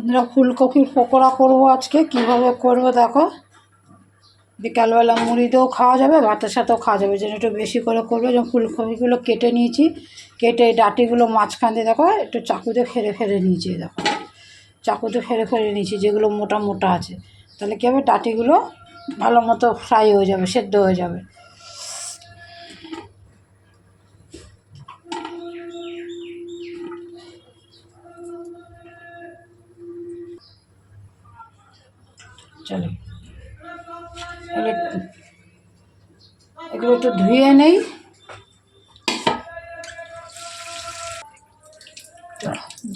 বন্ধুরা ফুলকপির পকোড়া করব আজকে। কীভাবে করব দেখো। বিকালবেলা মুড়ি দিয়েও খাওয়া যাবে, ভাতের সাথেও খাওয়া যাবে। যেন একটু বেশি করে করবে। যেমন ফুলকপিগুলো কেটে নিয়েছি। কেটে ডাটিগুলো মাঝখান দিয়ে দেখো, একটু চাকুতে ফেরে ফেরে নিয়েছি দেখো। চাকুতে ফেরে ফেরে নিয়েছি, যেগুলো মোটা মোটা আছে। তাহলে কী হবে? ডাটিগুলো ভালো মতো ফ্রাই হয়ে যাবে, সেদ্ধ হয়ে যাবে। চলো। এগুলো একটু ধুয়ে নেই।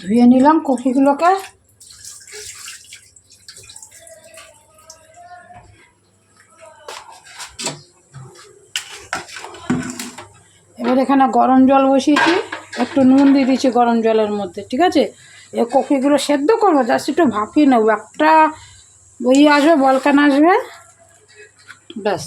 ধুয়ে নিলাম কপিগুলোকে এবার এখানে গরম জল বসিয়েছি। একটু নুন দিয়ে দিয়েছি গরম জলের মধ্যে, ঠিক আছে? এ কপিগুলো সেদ্ধ করব, জাস্ট একটু ভাপিয়ে নেব। একটা ওই আসবে বলকান আসবে। ব্যাস।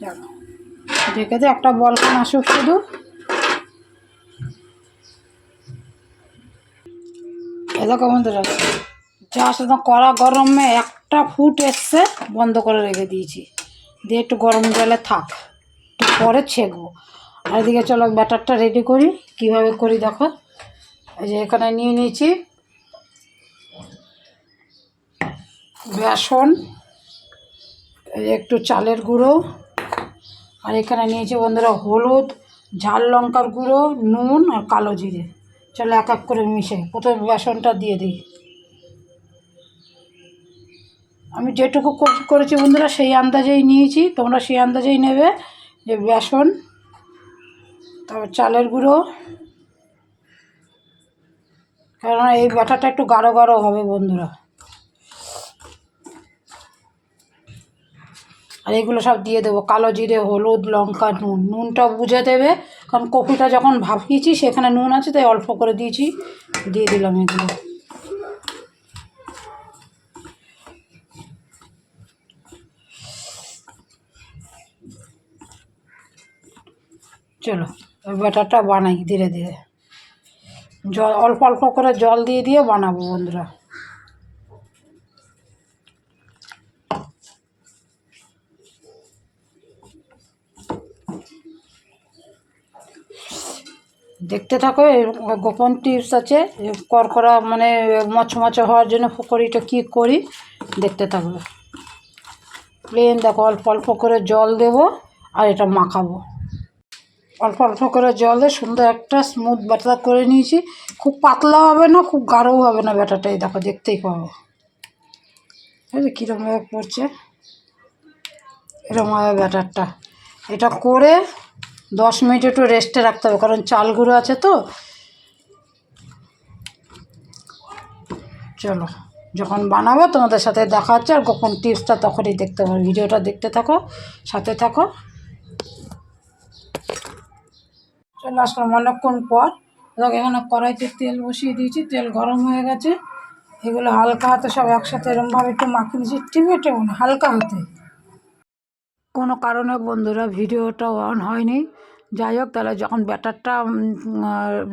চলো রেখে একটা বলকান আসুক শুধু। এ দেখো বন্ধুরা। জাস্ট একদম কড়া গরমে একটা ফুট এসছে, বন্ধ করে রেখে দিয়েছি। দিয়ে একটু গরম জলে থাক, একটু পরে ছেঁকবো। আর এদিকে চলো ব্যাটারটা রেডি করি, কীভাবে করি দেখো। এই যে এখানে নিয়ে নিয়েছি বেসন, এই যে একটু চালের গুঁড়ো। আর এখানে নিয়েছি বন্ধুরা হলুদ, ঝাল লঙ্কার গুঁড়ো, নুন আর কালো জিরে। চলো এক এক করে মিশে, প্রথমে বেসনটা দিয়ে দিই। আমি যেটুকু করেছি বন্ধুরা, সেই আন্দাজেই নিয়েছি। তোমরা সেই আন্দাজেই নেবে যে বেসন, তারপর চালের গুঁড়ো। কারণ এই ব্যাটারটা একটু গাঢ় গাঢ় হবে বন্ধুরা। আর এগুলো সব দিয়ে দেবো, কালো জিরে, হলুদ, লঙ্কা, নুন। নুনটা বুঝে দেবে, কারণ কপিটা যখন ভাপিয়েছি, সেখানে নুন আছে, তাই অল্প করে দিয়েছি। দিয়ে দিলাম এগুলো। চলো, ওই ব্যাটারটা বানাই ধীরে ধীরে। জল, অল্প অল্প করে জল দিয়ে দিয়ে বানাবো বন্ধুরা। দেখতে থাকো গোপন টিপস আছে করকরা মানে মচমচে হওয়ার জন্য পকোড়িটা কী করি, দেখতে থাকবে প্লেন দেখো, অল্প অল্প করে জল দেব, আর এটা মাখাবো। অল্প অল্প করে জল সুন্দর একটা স্মুথ ব্যাটার করে নিয়েছি। খুব পাতলা হবে না, খুব গাঢ়ও হবে না ব্যাটারটাই দেখো, দেখতেই পাবো। বুঝলি কীরকমভাবে পড়ছে এরকমভাবে ব্যাটারটা। এটা করে দশ মিনিট একটু রেস্টে রাখতে হবে, কারণ চাল গুঁড়ো আছে তো। চলো, যখন বানাবো তোমাদের সাথে দেখা হচ্ছে, আর গোপন টিপসটা তখনই দেখতে পাবো ভিডিওটা দেখতে থাকো, সাথে থাকো। চলে আসলাম অনেকক্ষণ পর। দেখো, এখানে কড়াইতে তেল বসিয়ে দিয়েছি, তেল গরম হয়ে গেছে। এগুলো হালকা হাতে সব একসাথে এরমভাবে একটু মাখিয়ে নিয়েছি, টিপে টেপে না, হালকা হাতে। কোনো কারণে বন্ধুরা, ভিডিওটা অন হয়নি। যাই হোক, তাহলে যখন ব্যাটারটা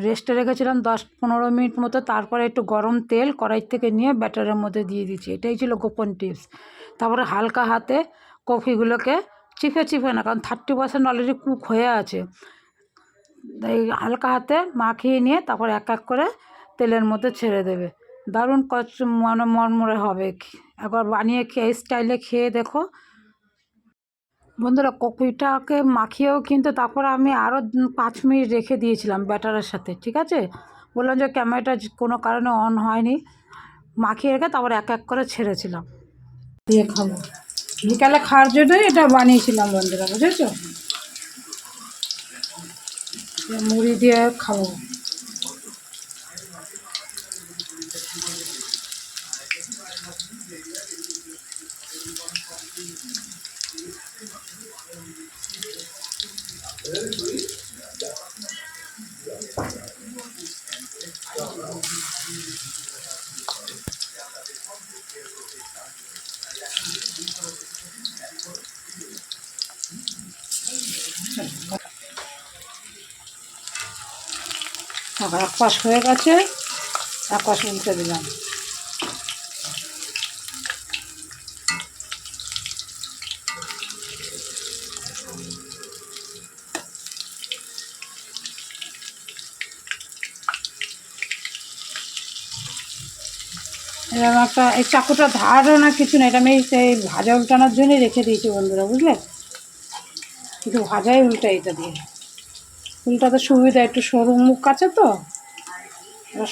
রেস্টে রেখেছিলাম দশ পনেরো মিনিট মতো, তারপরে একটু গরম তেল কড়াই থেকে নিয়ে ব্যাটারের মধ্যে দিয়ে দিচ্ছি এটাই ছিল গোপন টিপস তারপরে হালকা হাতে কফিগুলোকে চিপে চিপে না, কারণ থার্টি পার্সেন্ট অলরেডি কুক হয়ে আছে। এই হালকা হাতে মাখিয়ে নিয়ে তারপর এক এক করে তেলের মধ্যে ছেড়ে দেবে। দারুণ কচ মানে মরমরে হবে। একবার বানিয়ে খেয়ে, স্টাইলে খেয়ে দেখো। বন্ধুরা, কপিটাকে মাখিয়েও কিন্তু তারপর আমি আরও পাঁচ মিনিট রেখে দিয়েছিলাম ব্যাটারের সাথে, ঠিক আছে? বললাম যে ক্যামেরাটা কোনো কারণে অন হয়নি। মাখিয়ে রেখে তারপর এক এক করে ছেড়েছিলাম। দিয়ে খাব। বিকালে খাওয়ার জন্যই এটা বানিয়েছিলাম বন্ধুরা, বুঝেছ? মুড়ি দিয়ে খাব। দেখো এক পাশ হয়ে গেছে এক পাশ উল্টে দিলাম। এরকম একটা, এই চাকুটা ধারও না কিছু না, এটা আমি সেই ভাজা উল্টানোর জন্যই রেখে দিয়েছি বন্ধুরা, বুঝলে? কিন্তু ভাজাই উল্টা এটা দিয়ে। উল্টাতে সুবিধা, একটু সরু মুখ আছে তো?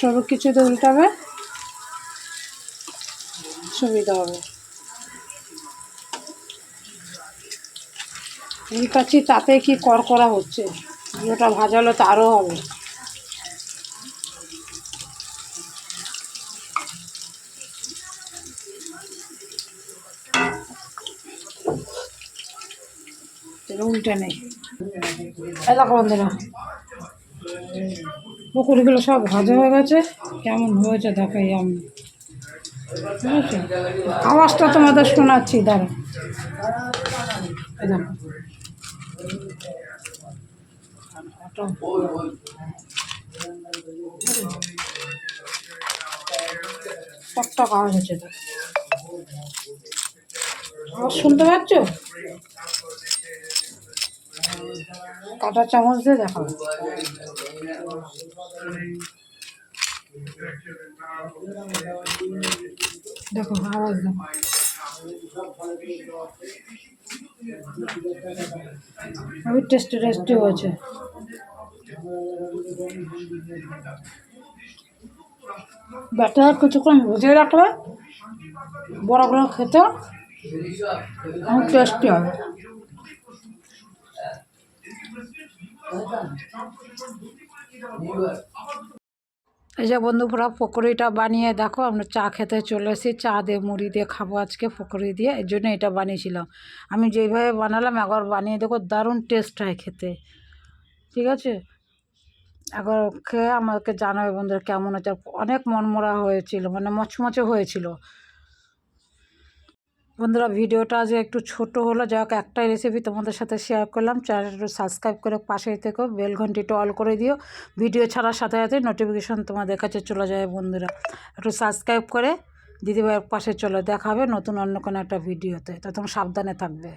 সরু কিছুতে উল্টাবে। সুবিধা হবে। উল্টাচ্ছি তাতে কি কর করা হচ্ছে? ওটা ভাজালো তো আরও হবে। উল্টে নেই। দেখো বন্ধুরা পকুড়িগুলো সব ভাজা হয়ে গেছে। কেমন হয়েছে দেখাই আমি। আওয়াজটা তোমাদের শোনাচ্ছি দাঁড়া আওয়াজ আওয়াজ শুনতে পাচ্ছ? কাটা চামচ দিয়ে দেখা। দেখো আওয়াজ দেখো আমি টেস্টি টেস্টি হয়েছে। ব্যাটা, কিছুক্ষণ বুঝিয়ে রাখবে বড় বড় খেতে অনেক টেস্টি হবে। এই যে বন্ধুরা পকোড়িটা বানিয়ে দেখো, আমরা চা খেতে চলে এসেছি। চা দিয়ে মুড়ি দিয়ে খাব আজকে পকোড়ি দিয়ে, এর জন্য এটা বানিয়েছিলাম। আমি যেইভাবে বানালাম, একবার বানিয়ে দেখো, দারুণ টেস্ট হয় খেতে। ঠিক আছে? একবার খেয়ে আমাকে জানাবে বন্ধুরা কেমন হচ্ছে অনেক মনমরা হয়েছিল মানে মচমচে হয়েছিল। বন্ধুরা, ভিডিওটা আজ একটু ছোট হলো, যাই হোক একটাই রেসিপি তোমাদের সাথে শেয়ার করলাম। চ্যানেলটা সাবস্ক্রাইব করে পাশে থেকো বেল ঘন্টিটা অল করে দিও। ভিডিও ছাড়ার সাথে সাথে নোটিফিকেশান তোমাদের কাছে চলে যাবে বন্ধুরা। একটু সাবস্ক্রাইব করে দিদিভাইয়ের পাশে চলে দেখাবে নতুন অন্য কোনো একটা ভিডিওতে তখন সাবধানে থাকবে।